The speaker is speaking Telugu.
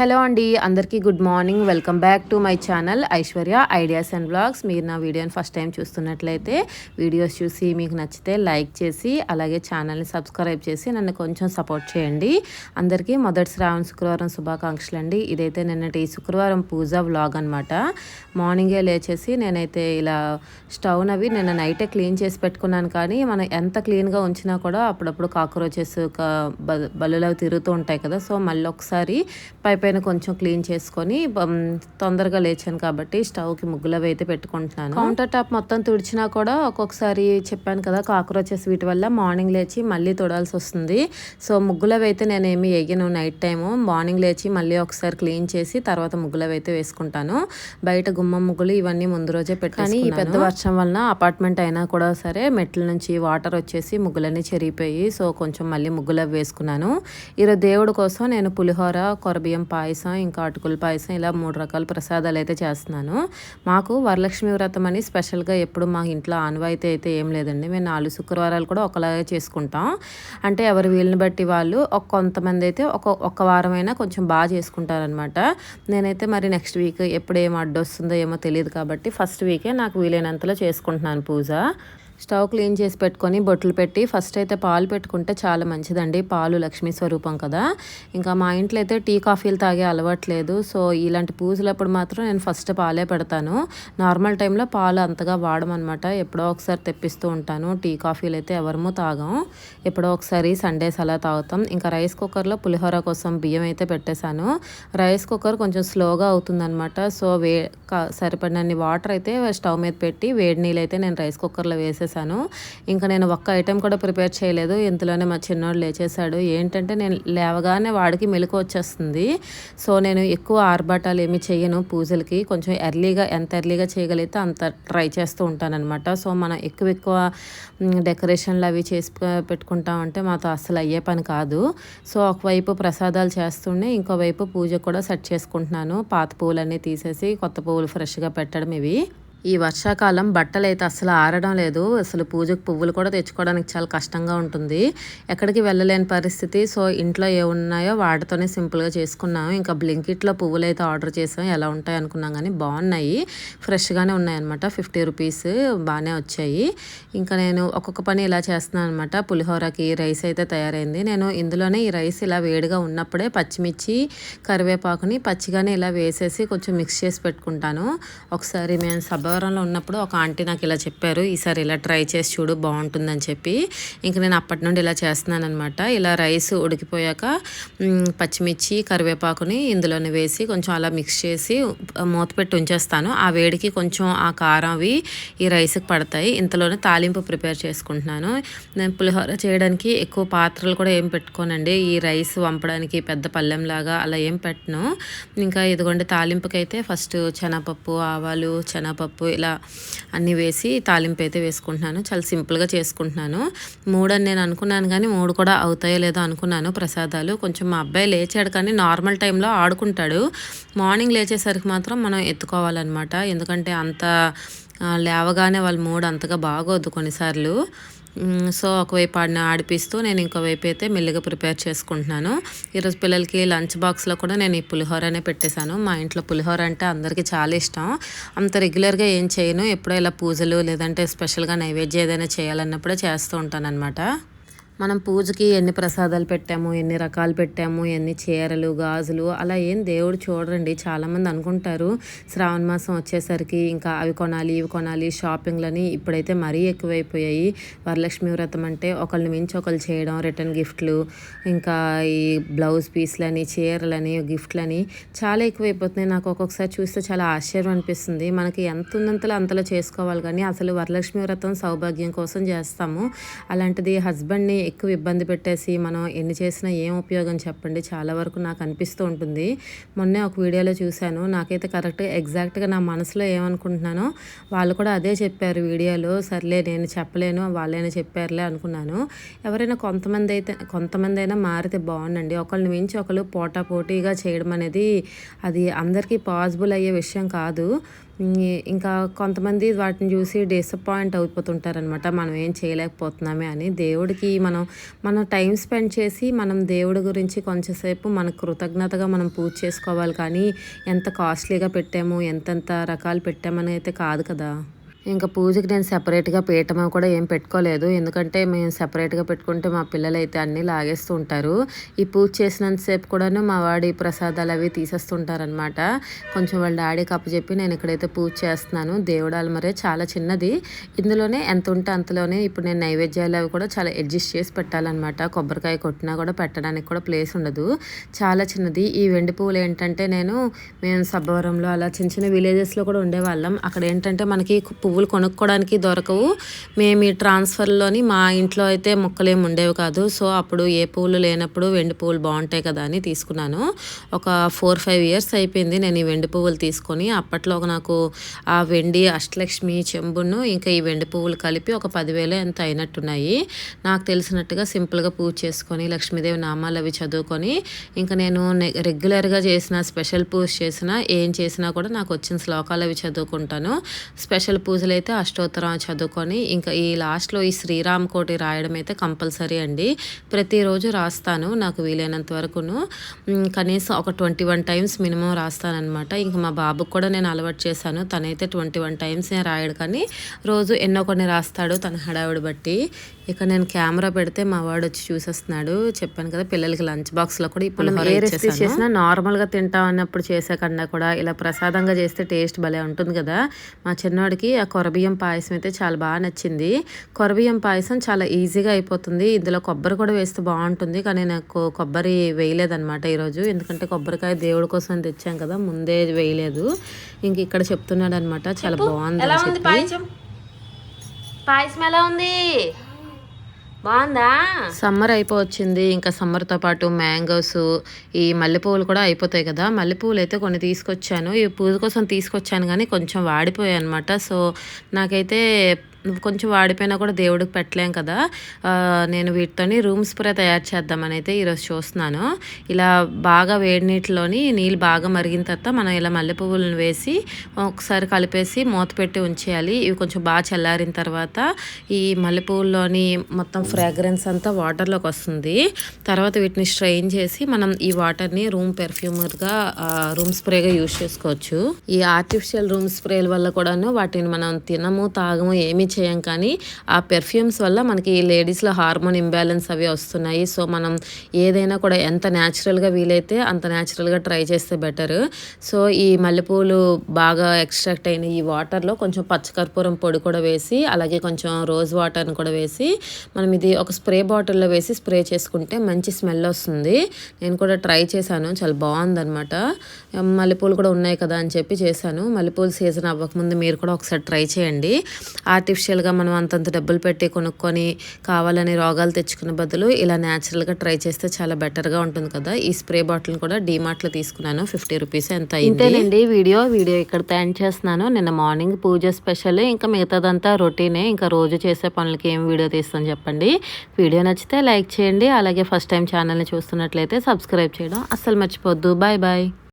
హలో అండి అందరికీ good morning. Welcome back to my channel Aishwarya ideas and blogs మీరు నా వీడియోని ఫస్ట్ టైం చూస్తున్నట్లయితే వీడియోస్ చూసి మీకు నచ్చితే లైక్ చేసి అలాగే ఛానల్ని సబ్స్క్రైబ్ చేసి నన్ను కొంచెం సపోర్ట్ చేయండి. అందరికీ మొదటి శ్రావణ శుక్రవారం శుభాకాంక్షలు అండి. ఇదైతే నిన్నటి శుక్రవారం పూజ వ్లాగ్ అనమాట మార్నింగే లేచేసి నేనైతే ఇలా స్టవ్ అవి నిన్న నైటే క్లీన్ చేసి పెట్టుకున్నాను. కానీ మనం ఎంత క్లీన్గా ఉంచినా కూడా అప్పుడప్పుడు కాక్రోచెస్ బ అవి తిరుగుతూ ఉంటాయి కదా. సో మళ్ళీ ఒకసారి పై పైన కొంచెం క్లీన్ చేసుకొని తొందరగా లేచాను కాబట్టి స్టవ్కి ముగ్గులు అవి అయితే పెట్టుకుంటున్నాను. కౌంటర్ టాప్ మొత్తం తుడిచినా కూడా ఒక్కొక్కసారి చెప్పాను కదా కాక్రోచెస్ వీటి వల్ల మార్నింగ్ లేచి మళ్ళీ తుడాల్సి వస్తుంది. సో ముగ్గులు అవి అయితే నేనేమి వేయను నైట్ టైము. మార్నింగ్ లేచి మళ్ళీ ఒకసారి క్లీన్ చేసి తర్వాత ముగ్గులు అవి అయితే వేసుకుంటాను. బయట గుమ్మం ముగ్గులు ఇవన్నీ ముందు రోజే పెట్టాను ఈ పెద్ద వర్షం వలన అపార్ట్మెంట్ అయినా కూడా సరే మెట్ల నుంచి వాటర్ వచ్చేసి ముగ్గులన్నీ చెరిగిపోయి సో కొంచెం మళ్ళీ ముగ్గులు అవి వేసుకున్నాను. ఈరోజు దేవుడి కోసం నేను పులిహోర కొరబియ్యం పాయసం ఇంకా అటుకుల పాయసం ఇలా మూడు రకాల ప్రసాదాలు అయితే చేస్తున్నాను. మాకు వరలక్ష్మి వ్రతం అని స్పెషల్గా ఎప్పుడు మా ఇంట్లో ఆనవాయితీ అయితే ఏం లేదండి. మేము నాలుగు శుక్రవారాలు కూడా ఒకలాగే చేసుకుంటాం. అంటే ఎవరి వీలుని బట్టి వాళ్ళు ఒక కొంతమంది అయితే ఒక ఒక వారమైనా కొంచెం బాగా చేసుకుంటారనమాట నేనైతే మరి నెక్స్ట్ వీక్ ఎప్పుడు ఏం అడ్డొస్తుందో ఏమో తెలియదు కాబట్టి ఫస్ట్ వీకే నాకు వీలైనంతలో చేసుకుంటున్నాను పూజ. స్టవ్ క్లీన్ చేసి పెట్టుకొని బొట్లు పెట్టి ఫస్ట్ అయితే పాలు పెట్టుకుంటే చాలా మంచిదండి. పాలు లక్ష్మీ స్వరూపం కదా. ఇంకా మా ఇంట్లో అయితే టీ కాఫీలు తాగే అలవాట్లేదు సో ఇలాంటి పూజలప్పుడు మాత్రం నేను ఫస్ట్ పాలే పెడతాను. నార్మల్ టైంలో పాలు అంతగా వాడమనమాట. ఎప్పుడో ఒకసారి తెప్పిస్తూ ఉంటాను. టీ కాఫీలు అయితే ఎవరము తాగం. ఎప్పుడో ఒకసారి సండేస్ అలా తాగుతాం. ఇంకా రైస్ కుక్కర్లో పులిహోర కోసం బియ్యం అయితే పెట్టేశాను. రైస్ కుక్కర్ కొంచెం స్లోగా అవుతుందన్నమాట సో వే సరిపడినన్ని వాటర్ అయితే స్టవ్ మీద పెట్టి వేడి నీళ్ళు అయితే నేను రైస్ కుక్కర్లో వేసేసాను ఇంకా నేను ఒక్క ఐటెం కూడా ప్రిపేర్ చేయలేదు. ఇంతలోనే మా చిన్నోడు లేచేశాడు. ఏంటంటే నేను లేవగానే వాడికి మెలకు వచ్చేస్తుంది. సో నేను ఎక్కువ ఆర్భాటాలు ఏమి చేయను పూజలకి. కొంచెం ఎర్లీగా ఎంత ఎర్లీగా చేయగలిగితే అంత ట్రై చేస్తూ ఉంటానన్నమాట. సో మనం ఎక్కువ ఎక్కువ డెకరేషన్లు అవి చేసి పెట్టుకుంటామంటే మాతో అస్సలు అయ్యే పని కాదు. సో ఒకవైపు ప్రసాదాలు చేస్తుండే ఇంకోవైపు పూజ కూడా సెట్ చేసుకుంటున్నాను. పాత పువ్వులన్నీ తీసేసి కొత్త పువ్వులు ఫ్రెష్గా పెట్టడం ఇవి. ఈ వర్షాకాలం బట్టలు అయితే అసలు ఆరడం లేదు. అసలు పూజకు పువ్వులు కూడా తెచ్చుకోవడానికి చాలా కష్టంగా ఉంటుంది. ఎక్కడికి వెళ్ళలేని పరిస్థితి. సో ఇంట్లో ఏ ఉన్నాయో వాటితోనే సింపుల్గా చేసుకున్నాము. ఇంకా బ్లింకిట్లో పువ్వులు అయితే ఆర్డర్ చేసాం ఎలా ఉంటాయి అనుకున్నాం కానీ బాగున్నాయి. ఫ్రెష్గానే ఉన్నాయన్నమాట. ఫిఫ్టీ రూపీస్ బాగానే వచ్చాయి. ఇంకా నేను ఒక్కొక్క పని ఇలా చేస్తున్నాను అనమాట పులిహోరకి రైస్ అయితే తయారైంది. నేను ఇందులోనే ఈ రైస్ ఇలా వేడిగా ఉన్నప్పుడే పచ్చిమిర్చి కరివేపాకుని పచ్చిగానే ఇలా వేసేసి కొంచెం మిక్స్ చేసి పెట్టుకుంటాను. ఒకసారి మేము సబ్బవరంలో ఉన్నప్పుడు ఒక ఆంటీ నాకు ఇలా చెప్పారు ఈసారి ఇలా ట్రై చేసి చూడు బాగుంటుందని చెప్పి. ఇంక నేను అప్పటి నుండి ఇలా చేస్తున్నాను అనమాట ఇలా రైస్ ఉడికిపోయాక పచ్చిమిర్చి కరివేపాకుని ఇందులోనే వేసి కొంచెం అలా మిక్స్ చేసి మూత పెట్టి ఉంచేస్తాను. ఆ వేడికి కొంచెం ఆ కారం అవి ఈ రైస్కి పడతాయి. ఇంతలోనే తాలింపు ప్రిపేర్ చేసుకుంటున్నాను. నేను పులిహోర చేయడానికి ఎక్కువ పాత్రలు కూడా ఏం పెట్టుకోనండి. ఈ రైస్ వంపడానికి పెద్ద పళ్ళెంలాగా అలా ఏం పెట్టను. ఇంకా ఇదిగోండి తాలింపుకైతే ఫస్ట్ శనగపప్పు ఆవాలు శనగపప్పు ఇలా అన్నీ వేసి తాలింపు అయితే వేసుకుంటున్నాను. చాలా సింపుల్గా చేసుకుంటున్నాను. మూడు అని నేను అనుకున్నాను కానీ మూడు కూడా అవుతాయో లేదో అనుకున్నాను ప్రసాదాలు. కొంచెం మా అబ్బాయి లేచాడు కానీ నార్మల్ టైంలో ఆడుకుంటాడు. మార్నింగ్ లేచేసరికి మాత్రం మనం ఎత్తుకోవాలన్నమాట. ఎందుకంటే అంత లేవగానే వాళ్ళ మూడు అంతగా బాగోద్దు కొన్నిసార్లు. సో ఒకవైపు ఆడిని ఆడిపిస్తూ నేను ఇంకోవైపు అయితే మెల్లిగా ప్రిపేర్ చేసుకుంటున్నాను. ఈరోజు పిల్లలకి లంచ్ బాక్స్లో కూడా నేను ఈ పులిహోరనే పెట్టేశాను. మా ఇంట్లో పులిహోర అంటే అందరికీ చాలా ఇష్టం. అంత రెగ్యులర్గా ఏం చేయను. ఎప్పుడో ఇలా పూజలు లేదంటే స్పెషల్గా నైవేద్యం ఏదైనా చేయాలన్నప్పుడే చేస్తూ ఉంటాను మనం పూజకి ఎన్ని ప్రసాదాలు పెట్టాము ఎన్ని రకాలు పెట్టాము ఎన్ని చీరలు గాజులు అలా ఏం దేవుడు చూడరండి. చాలామంది అనుకుంటారు శ్రావణ మాసం వచ్చేసరికి ఇంకా అవి కొనాలి ఇవి కొనాలి షాపింగ్లని ఇప్పుడైతే మరీ ఎక్కువైపోయాయి. వరలక్ష్మి వ్రతం అంటే ఒకళ్ళని మించి ఒకళ్ళు చేయడం రిటర్న్ గిఫ్ట్లు ఇంకా ఈ బ్లౌజ్ పీస్లని చీరలని గిఫ్ట్లని చాలా ఎక్కువైపోతున్నాయి. నాకు ఒక్కొక్కసారి చూస్తే చాలా ఆశ్చర్యం అనిపిస్తుంది. మనకి ఎంత ఉందంతలో అంతలో చేసుకోవాలి కానీ అసలు వరలక్ష్మి వ్రతం సౌభాగ్యం కోసం చేస్తాము. అలాంటిది హస్బెండ్ని ఎక్కువ ఇబ్బంది పెట్టేసి మనం ఎన్ని చేసినా ఏం ఉపయోగం చెప్పండి చాలా వరకు నాకు అనిపిస్తూ ఉంటుంది. మొన్నే ఒక వీడియోలో చూశాను. నాకైతే కరెక్ట్గా ఎగ్జాక్ట్గా నా మనసులో ఏమనుకుంటున్నానో వాళ్ళు కూడా అదే చెప్పారు వీడియోలో. సర్లే నేను చెప్పలేను వాళ్ళైనా చెప్పారులే అనుకున్నాను. ఎవరైనా కొంతమంది అయితే కొంతమంది అయినా మారితే బాగుండండి. ఒకళ్ళని మించి ఒకళ్ళు పోటా పోటీగా చేయడం అనేది అది అందరికీ పాసిబుల్ అయ్యే విషయం కాదు. ఇంకా కొంతమంది వాటిని చూసి డిసప్పాయింట్ అయిపోతుంటారనమాట మనం ఏం చేయలేకపోతున్నామే అని. దేవుడికి మనం మనం టైం స్పెండ్ చేసి మనం దేవుడి గురించి కొంచెంసేపు మన కృతజ్ఞతగా మనం పూజ చేసుకోవాలి కానీ ఎంత కాస్ట్లీగా పెట్టాము ఎంతెంత రకాలు పెట్టామని అయితే కాదు కదా. ఇంకా పూజకి నేను సెపరేట్గా పీఠమ కూడా ఏం పెట్టుకోలేదు. ఎందుకంటే మేము సెపరేట్గా పెట్టుకుంటే మా పిల్లలు అయితే అన్నీ లాగేస్తూ ఉంటారు ఈ పూజ చేసినంతసేపు కూడాను మా వాడి ప్రసాదాలు అవి తీసేస్తుంటారనమాట కొంచెం వాళ్ళ డాడీ కప్పు చెప్పి నేను ఇక్కడైతే పూజ చేస్తున్నాను. దేవుడాలు మరే చాలా చిన్నది. ఇందులోనే ఎంత ఉంటే అంతలోనే ఇప్పుడు నేను నైవేద్యాలు అవి కూడా చాలా అడ్జస్ట్ చేసి పెట్టాలన్నమాట. కొబ్బరికాయ కొట్టినా కూడా పెట్టడానికి కూడా ప్లేస్ ఉండదు. చాలా చిన్నది. ఈ వెండి పువ్వులు ఏంటంటే నేను మేము సబ్బవరంలో అలా చిన్న చిన్న విలేజెస్లో కూడా ఉండేవాళ్ళం. అక్కడ ఏంటంటే మనకి పువ్వులు కొనుక్కోవడానికి దొరకవు. మేము ఈ ట్రాన్స్ఫర్లోని మా ఇంట్లో అయితే మొక్కలేమి ఉండేవి కాదు. సో అప్పుడు ఏ పువ్వులు లేనప్పుడు వెండి పువ్వులు బాగుంటాయి కదా అని తీసుకున్నాను. ఒక ఫోర్ ఫైవ్ ఇయర్స్ అయిపోయింది నేను ఈ వెండి పువ్వులు తీసుకొని. అప్పట్లో నాకు ఆ వెండి అష్టలక్ష్మి చెంబును ఇంకా ఈ వెండి పువ్వులు కలిపి ఒక పదివేలు ఎంత అయినట్టున్నాయి. నాకు తెలిసినట్టుగా సింపుల్గా పూజ చేసుకొని లక్ష్మీదేవి నామాలు అవి చదువుకొని ఇంకా నేను రెగ్యులర్గా చేసిన స్పెషల్ పూజ చేసిన ఏం చేసినా కూడా నాకు వచ్చిన శ్లోకాలు అవి చదువుకుంటాను. స్పెషల్ పూజ పూజలు అయితే అష్టోత్తరం చదువుకొని ఇంకా ఈ లాస్ట్లో ఈ శ్రీరామ్ కోటి రాయడం అయితే కంపల్సరీ అండి. ప్రతిరోజు రాస్తాను నాకు వీలైనంత వరకును. కనీసం ఒక ట్వంటీ వన్ టైమ్స్ మినిమం రాస్తానమాట ఇంకా మా బాబుకి కూడా నేను అలవాటు చేశాను. తనైతే ట్వంటీ వన్ టైమ్స్ నేను రాయడు కానీ రోజు ఎన్నో కొన్ని రాస్తాడు తన హడావిడి బట్టి. ఇక నేను కెమెరా పెడితే మా వాడు వచ్చి చూసేస్తున్నాడు. చెప్పాను కదా పిల్లలకి లంచ్ బాక్స్లో కూడా ఇప్పుడు ఏ చేసినా నార్మల్గా తింటా అన్నప్పుడు చేసే కన్నా కూడా ఇలా ప్రసాదంగా చేస్తే టేస్ట్ భలే ఉంటుంది కదా. మా చిన్నవాడికి ఆ కొరబియ్యం పాయసం అయితే చాలా బాగా నచ్చింది. కొరబియ్యం పాయసం చాలా ఈజీగా అయిపోతుంది. ఇందులో కొబ్బరి కూడా వేస్తే బాగుంటుంది. కానీ నాకు కొబ్బరి వేయలేదన్నమాట ఈరోజు. ఎందుకంటే కొబ్బరికాయ దేవుడి కోసం తెచ్చాం కదా ముందే వేయలేదు. ఇంక ఇక్కడ చెప్తున్నాడు అనమాట చాలా బాగుంది పాయసం? పాయసం ఎలా ఉంది? బాగుందా? సమ్మర్ అయిపోవచ్చింది. ఇంకా సమ్మర్తో పాటు మ్యాంగోస్ ఈ మల్లెపూలు కూడా అయిపోతాయి కదా. మల్లెపూలు అయితే కొన్ని తీసుకొచ్చాను. ఈ పూజ కోసం తీసుకొచ్చాను కానీ కొంచెం వాడిపోయాయి అనమాట సో నాకైతే కొంచెం వాడిపోయినా కూడా దేవుడికి పెట్టలేం కదా. నేను వీటితోని రూమ్ స్ప్రే తయారు చేద్దామని అయితే ఈరోజు చూస్తున్నాను. ఇలా బాగా వేడి నీటిలోని నీళ్ళు బాగా మరిగిన తర్వాత మనం ఇలా మల్లె పువ్వులను వేసి ఒకసారి కలిపేసి మూత పెట్టి ఉంచేయాలి. ఇవి కొంచెం బాగా చల్లారిన తర్వాత ఈ మల్లె పువ్వుల్లోని మొత్తం ఫ్రాగ్రెన్స్ అంతా వాటర్లోకి వస్తుంది. తర్వాత వీటిని స్ట్రెయిన్ చేసి మనం ఈ వాటర్ని రూమ్ పెర్ఫ్యూమర్గా రూమ్ స్ప్రేగా యూజ్ చేసుకోవచ్చు. ఈ ఆర్టిఫిషియల్ రూమ్ స్ప్రేల వల్ల కూడాను వాటిని మనం తినము తాగము ఏమి చేయం కానీ ఆ పెర్ఫ్యూమ్స్ వల్ల మనకి లేడీస్లో హార్మోన్ ఇంబ్యాలెన్స్ అవి వస్తున్నాయి. సో మనం ఏదైనా కూడా ఎంత న్యాచురల్గా వీలైతే అంత న్యాచురల్గా ట్రై చేస్తే బెటర్ సో ఈ మల్లెపూలు బాగా ఎక్స్ట్రాక్ట్ అయిన ఈ వాటర్లో కొంచెం పచ్చకర్పూరం పొడి కూడా వేసి అలాగే కొంచెం రోజ్ వాటర్ని కూడా వేసి మనం ఇది ఒక స్ప్రే బాటిల్లో వేసి స్ప్రే చేసుకుంటే మంచి స్మెల్ వస్తుంది. నేను కూడా ట్రై చేశాను. చాలా బాగుందనమాట మల్లెపూలు కూడా ఉన్నాయి కదా అని చెప్పి చేశాను. మల్లెపూలు సీజన్ అవ్వకముందు మీరు కూడా ఒకసారి ట్రై చేయండి. ఆర్టిఫిషియల్ ఆర్టిఫిషియల్గా మనం అంతంత డబ్బులు పెట్టి కొనుక్కొని కావాలని రోగాలు తెచ్చుకునే బదులు ఇలా న్యాచురల్గా ట్రై చేస్తే చాలా బెటర్గా ఉంటుంది కదా. ఈ స్ప్రే బాటిల్ కూడా డీమార్ట్లో తీసుకున్నాను. ఫిఫ్టీ రూపీస్ ఎంత అయిందండి వీడియో వీడియో ఇక్కడ తయారు చేస్తున్నాను. నిన్న మార్నింగ్ పూజ స్పెషల్ ఇంకా మిగతాదంతా రొటీనే ఇంకా రోజు చేసే పనులకి ఏం వీడియో తీస్తాను చెప్పండి. వీడియో నచ్చితే లైక్ చేయండి. అలాగే ఫస్ట్ టైం ఛానల్ని చూస్తున్నట్లయితే సబ్స్క్రైబ్ చేయడం అస్సలు మర్చిపోద్దు. Bye bye